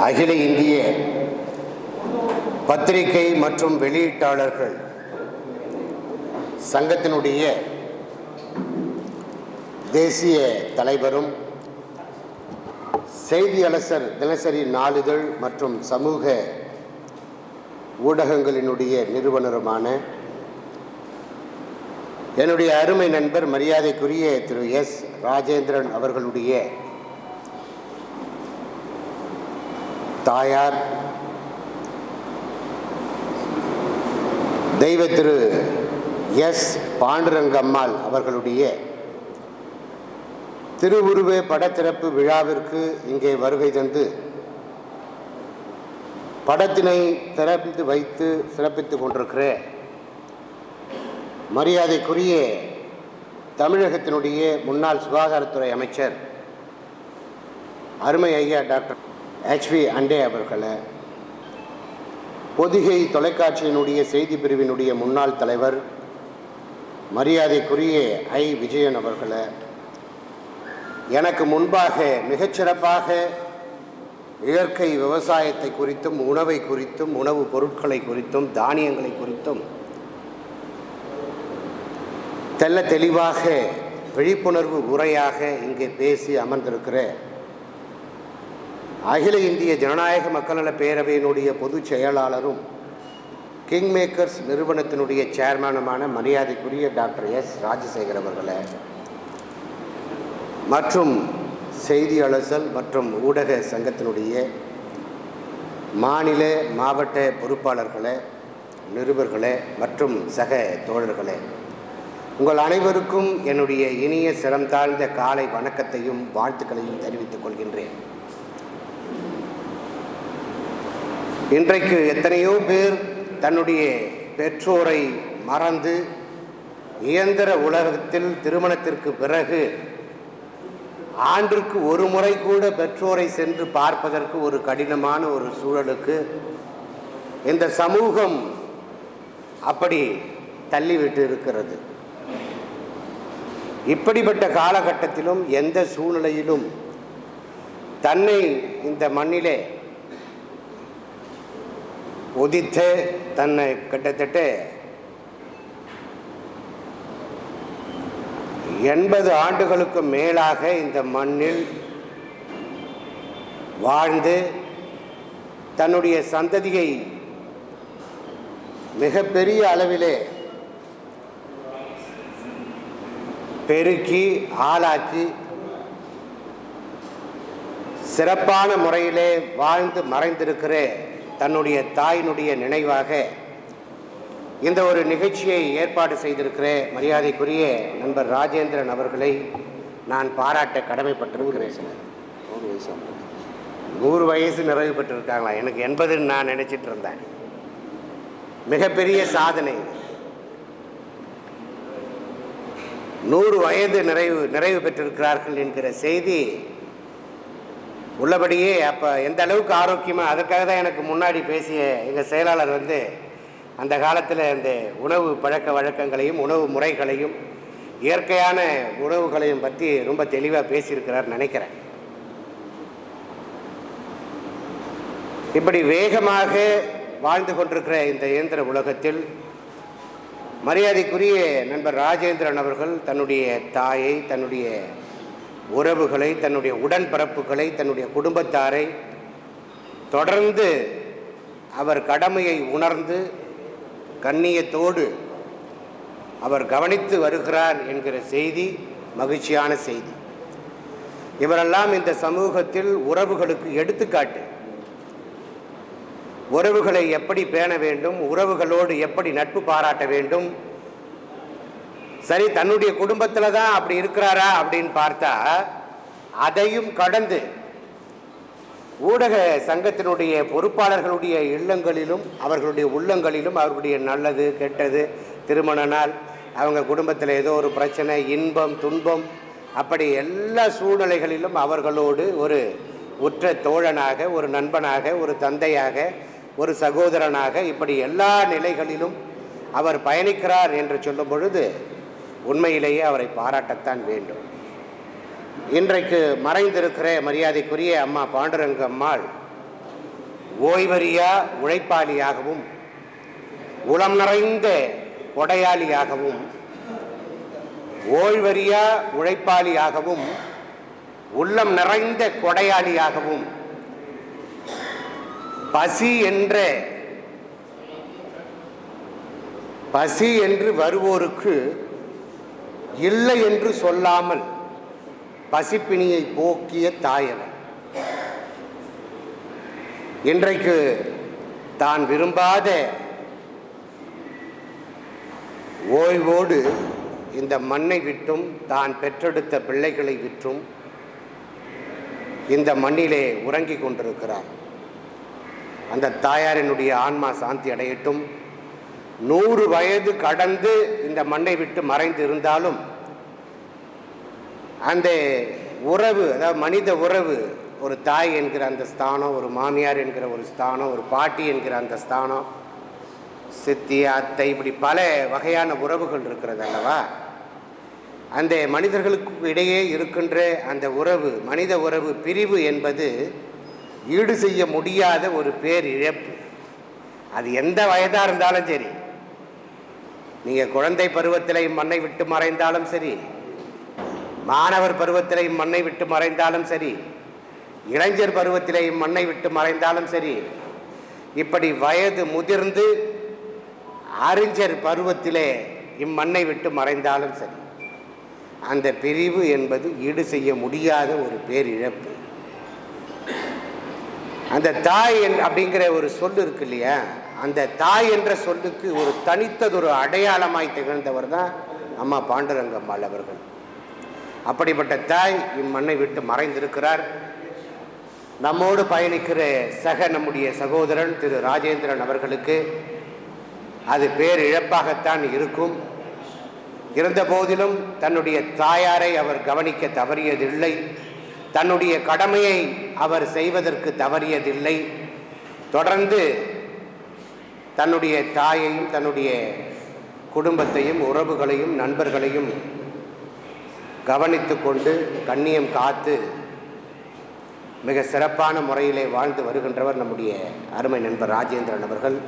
அகில இந்திய பத்திரிகை மற்றும் வெளியீட்டாளர்கள் சங்கத்தினுடைய தேசிய தலைவரும் செய்தியலசர் தினசரி நாளிதழ் மற்றும் சமூக ஊடகங்களினுடைய நிறுவனருமான என்னுடைய அருமை நண்பர் மரியாதைக்குரிய திரு எஸ். ராஜேந்திரன் அவர்களுடைய தாயார் தெய்வ திரு எஸ். பாண்டுரங்கம்மாள் அவர்களுடைய திருவுருவே படத்திறப்பு விழாவிற்கு இங்கே வருகை தந்து படத்தினை திறந்து வைத்து சிறப்பித்துக் கொண்டிருக்கிற மரியாதைக்குரிய தமிழகத்தினுடைய முன்னாள் சுகாதாரத்துறை அமைச்சர் அருமை ஐயா டாக்டர் ஹெச்வி அண்டே அவர்களை பொதிகை தொலைக்காட்சியினுடைய செய்தி பிரிவினுடைய முன்னாள் தலைவர் மரியாதைக்குரிய ஐ. விஜயன் அவர்களை எனக்கு முன்பாக மிகச்சிறப்பாக இயற்கை விவசாயத்தை குறித்தும் உணவை குறித்தும் உணவுப் பொருட்களை குறித்தும் தானியங்களை குறித்தும் தெல்ல தெளிவாக விழிப்புணர்வு உரையாக இங்கே பேசி அமர்ந்திருக்கிற அகில இந்திய ஜனநாயக மக்கள் நல பேரவையினுடைய பொதுச் செயலாளரும் கிங் மேக்கர்ஸ் நிறுவனத்தினுடைய சேர்மனுமான மரியாதைக்குரிய டாக்டர் எஸ் ராஜசேகர் அவர்களை. மற்றும் செய்தி அலசல் மற்றும் ஊடக சங்கத்தினுடைய மாநில மாவட்ட பொறுப்பாளர்களே நிருபர்களே மற்றும் சக தோழர்களே. உங்கள் அனைவருக்கும் என்னுடைய இனிய சிரம் தாழ்ந்த காலை வணக்கத்தையும் வாழ்த்துக்களையும் தெரிவித்துக் கொள்கின்றேன். இன்றைக்கு எத்தனையோ பேர் தன்னுடைய பெற்றோரை மறந்து இயந்திர உலகத்தில் திருமணத்திற்கு பிறகு ஆண்டிற்கு ஒரு முறை கூட பெற்றோரை சென்று பார்ப்பதற்கு ஒரு கடினமான ஒரு சூழலுக்கு இந்த சமூகம் அப்படி தள்ளிவிட்டு இருக்கிறது. இப்படிப்பட்ட காலகட்டத்திலும் எந்த சூழ்நிலையிலும் தன்னை இந்த மண்ணிலே உதித்து தன்னை கிட்டத்தட்ட எண்பது ஆண்டுகளுக்கு மேலாக இந்த மண்ணில் வாழ்ந்து தன்னுடைய சந்ததியை மிகப்பெரிய அளவிலே பெருக்கி ஆளாக்கி சிறப்பான முறையிலே வாழ்ந்து மறைந்திருக்கிற தன்னுடைய தாயினுடைய நினைவாக இந்த ஒரு நிகழ்ச்சியை ஏற்பாடு செய்திருக்கிற மரியாதைக்குரிய நண்பர் ராஜேந்திரன் அவர்களை நான் பாராட்ட கடமைப்பட்டிருக்கிறேன். நூறு வயசு நூறு வயசு நிறைவு பெற்றிருக்காங்களா? எனக்கு எண்பதுன்னு நான் நினைச்சிட்டு இருந்தேன். மிகப்பெரிய சாதனை. நூறு வயது நிறைவு நிறைவு பெற்றிருக்கிறார்கள் என்கிற செய்தி உள்ளபடியே அப்போ எந்த அளவுக்கு ஆரோக்கியமாக அதுக்காக தான் எனக்கு முன்னாடி பேசிய எங்கள் செயலாளர் வந்து அந்த காலத்தில் இந்த உணவு பழக்க வழக்கங்களையும் உணவு முறைகளையும் இயற்கையான உணவுகளையும் பற்றி ரொம்ப தெளிவாக பேசியிருக்கிறார் நினைக்கிறேன். இப்படி வேகமாக வாழ்ந்து கொண்டிருக்கிற இந்த இயந்திர உலகத்தில் மரியாதைக்குரிய நண்பர் ராஜேந்திரன் அவர்கள் தன்னுடைய தாயை தன்னுடைய உறவுகளை தன்னுடைய உடன்பிறப்புகளை தன்னுடைய குடும்பத்தாரை தொடர்ந்து அவர் கடமையை உணர்ந்து கண்ணியத்தோடு அவர் கவனித்து வருகிறார் என்கிற செய்தி மகிழ்ச்சியான செய்தி. இவரெல்லாம் இந்த சமூகத்தில் உறவுகளுக்கு எடுத்துக்காட்டு. உறவுகளை எப்படி பேண வேண்டும் உறவுகளோடு எப்படி நட்பு பாராட்ட வேண்டும் சரி தன்னுடைய குடும்பத்தில் தான் அப்படி இருக்கிறாரா அப்படின்னு பார்த்தா அதையும் கடந்து ஊடக சங்கத்தினுடைய பொறுப்பாளர்களுடைய இல்லங்களிலும் அவர்களுடைய உள்ளங்களிலும் அவர்களுடைய நல்லது கெட்டது திருமண நாள் அவங்க குடும்பத்தில் ஏதோ ஒரு பிரச்சனை இன்பம் துன்பம் அப்படி எல்லா சூழ்நிலைகளிலும் அவர்களோடு ஒரு உற்ற தோழனாக ஒரு நண்பனாக ஒரு தந்தையாக ஒரு சகோதரனாக இப்படி எல்லா நிலைகளிலும் அவர் பயணிக்கிறார் என்று சொல்லும் பொழுது உண்மையிலேயே அவரை பாராட்டத்தான் வேண்டும். இன்றைக்கு மறைந்திருக்கிற மரியாதைக்குரிய அம்மா பாண்டுரங்க அம்மாள் ஓய்வறியா உழைப்பாளியாகவும் உளம் நிறைந்த கொடையாளியாகவும் ஓய்வறியா உழைப்பாளியாகவும் உள்ளம் நிறைந்த கொடையாளியாகவும் பசி என்ற பசி என்று வருவோருக்கு இல்லை என்று சொல்லாமல் பசிப்பிணியை போக்கிய தாயவன். இன்றைக்கு தான் விரும்பாத ஓய்வோடு இந்த மண்ணை விட்டும் தான் பெற்றெடுத்த பிள்ளைகளை விற்றும் இந்த மண்ணிலே உறங்கிக் கொண்டிருக்கிறார். அந்த தாயாரினுடைய ஆன்மா சாந்தி அடையட்டும். நூறு வயது கடந்து இந்த மண்ணை விட்டு மறைந்து இருந்தாலும் அந்த உறவு அதாவது மனித உறவு ஒரு தாய் என்கிற அந்த ஸ்தானம் ஒரு மாமியார் என்கிற ஒரு ஸ்தானம் ஒரு பாட்டி என்கிற அந்த ஸ்தானம் சித்தி அத்தை இப்படி பல வகையான உறவுகள் இருக்கிறது அல்லவா? அந்த மனிதர்களுக்கு இடையே இருக்கின்ற அந்த உறவு மனித உறவு பிரிவு என்பது ஈடு செய்ய முடியாத ஒரு பேரிழப்பு. அது எந்த வயதாக இருந்தாலும் சரி நீங்கள் குழந்தை பருவத்தில் மண்ணை விட்டு மறைந்தாலும் சரி மாணவர் பருவத்திலே மண்ணை விட்டு மறைந்தாலும் சரி இளைஞர் பருவத்திலே மண்ணை விட்டு மறைந்தாலும் சரி இப்படி வயது முதிர்ந்து அறிஞர் பருவத்திலே இம்மண்ணை விட்டு மறைந்தாலும் சரி அந்த பிரிவு என்பது ஈடு செய்ய முடியாத ஒரு பேரிழப்பு. அந்த தாய் என்- அப்படிங்கிற ஒரு சொல் இருக்கு இல்லையா? அந்த தாய் என்ற சொல்லுக்கு ஒரு தனித்ததொரு அடையாளமாய் திகழ்ந்தவர் தான் அம்மா பாண்டுரங்கம்மாள் அவர்கள். அப்படிப்பட்ட தாய் இம்மண்ணை விட்டு மறைந்திருக்கிறார். நம்மோடு பயணிக்கிற சக நம்முடைய சகோதரன் திரு ராஜேந்திரன் அவர்களுக்கு அது பேரிழப்பாகத்தான் இருக்கும். இருந்த போதிலும் தன்னுடைய தாயாரை அவர் கவனிக்க தவறியதில்லை. தன்னுடைய கடமையை அவர் செய்வதற்கு தவறியதில்லை. தொடர்ந்து தன்னுடைய தாயையும் தன்னுடைய குடும்பத்தையும் உறவுகளையும் நண்பர்களையும் கவனித்து கொண்டு கண்ணியம் காத்து மிக சிறப்பான முறையிலே வாழ்ந்து வருகின்றவர் நம்முடைய அருமை நண்பர் ராஜேந்திரன் அவர்கள்.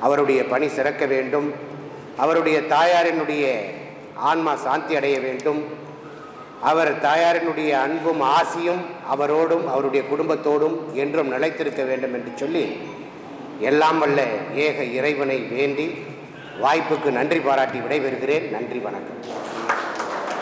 அவருடைய பணி சிறக்க வேண்டும். அவருடைய தாயாரினுடைய ஆன்மா சாந்தி அடைய வேண்டும். அவர் தாயாரினுடைய அன்பும் ஆசியும் அவரோடும் அவருடைய குடும்பத்தோடும் என்றும் நிலைத்திருக்க வேண்டும் என்று சொல்லி எல்லாம் வல்ல ஏக இறைவனை வேண்டி வாய்ப்புக்கு நன்றி பாராட்டி விடைபெறுகிறேன். நன்றி வணக்கம்.